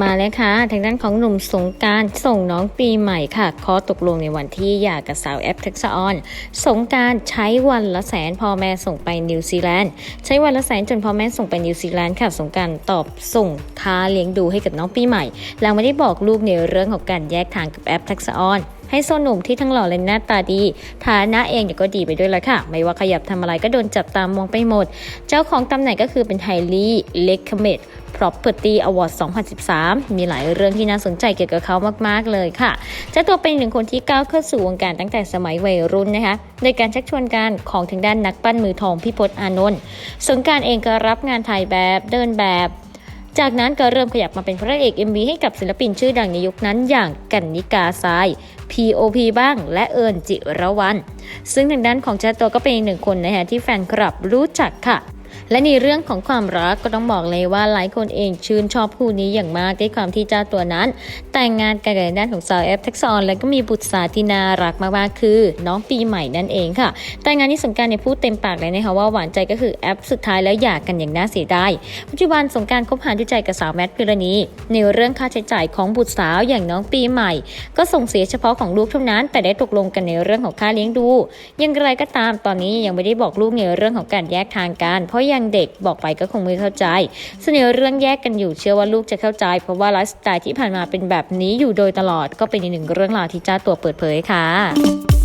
มาแล้วค่ะทางด้านของหนุ่มสงการส่งน้องปีใหม่ค่ะขอตกลงในวันที่หย่ากับสาวแอปทักษะออน สงการใช้วันละแสนพ่อแม่ส่งไปนิวซีแลนด์ใช้วันละแสนจนพ่อแม่ส่งไปนิวซีแลนด์ค่ะ สงการตอบส่งค่าเลี้ยงดูให้กับน้องปีใหม่หลังไม่ได้บอกลูกในเรื่องของการแยกทางกับแอปทักษะออน ให้โซหนุ่มที่ทั้งหล่อและหน้าตาดี ฐานะเองเนี่ยก็ดีไปด้วยละค่ะ ไม่ว่าขยับทำอะไรก็โดนจับตามมองไปหมด เจ้าของตำแหน่งก็คือเป็นไฮลี่เล็กเมด Property Award 2013 มีหลายเรื่องที่น่าสนใจเกี่ยวกับเขามาก ๆ เลยค่ะเจ้าตัวเป็นหนึ่งคนที่ก้าวเข้าสู่วงการตั้งแต่สมัยวัยรุ่นนะคะโดยการชักชวนการของทางด้านนักปั้นมือทองพี่พศอานนท์สงการเองก็รับงานถ่ายแบบเดินแบบจากนั้นก็เริ่มขยับมาเป็นพระเอก MV ให้กับศิลปินชื่อดังในยุคนั้นอย่างกันนิกาทราย P.O.P บ้าง และเอิญจิระวัน ซึ่งทางด้านของเจ้าตัวก็เป็นอีกหนึ่งคนนะคะที่แฟนคลับรู้จักค่ะ และในเรื่องของความรักก็ต้องบอกเลยว่าหลายคนเองชื่นชอบคู่นี้อย่างมากด้วยความที่เจ้าตัวนั้น แต่งงานกันในด้านของสาวแอฟแท็กซอนและก็มีบุตรสาวที่น่ารักมากๆคือ น้องปีใหม่นั่นเองค่ะ แต่งานนี้สงการในยพูดเต็มปากเลยนะคะว่าหวานใจก็คือแอปสุดท้ายแล้วหย่ากกันอย่างน่าเสียดายปัจจุบันสงการคบหาดูใจกับสาวแมทพิรณีในเรื่องค่าใช้จ่ายของบุตรสาวอย่างน้องปีใหม่ ก็ส่งเสียเฉพาะของลูกเท่านั้น แต่ได้ตกลงกันในเรื่องของค่าเลี้ยงดูอย่างไรก็ตามตอนนี้ยังไม่ได้บอกลูกในเรื่องของการแยกทางกันเพราะยังเด็กบอกไปก็คงไม่เข้าใจ เสนอเรื่องแยกกันอยู่เชื่อว่าลูกจะเข้าใจ เพราะว่าไลฟ์สไตล์ที่ผ่านมาเป็นแบบนี้อยู่โดยตลอดก็เป็นอีกหนึ่งเรื่องราวที่เจ้าตัวเปิดเผยค่ะ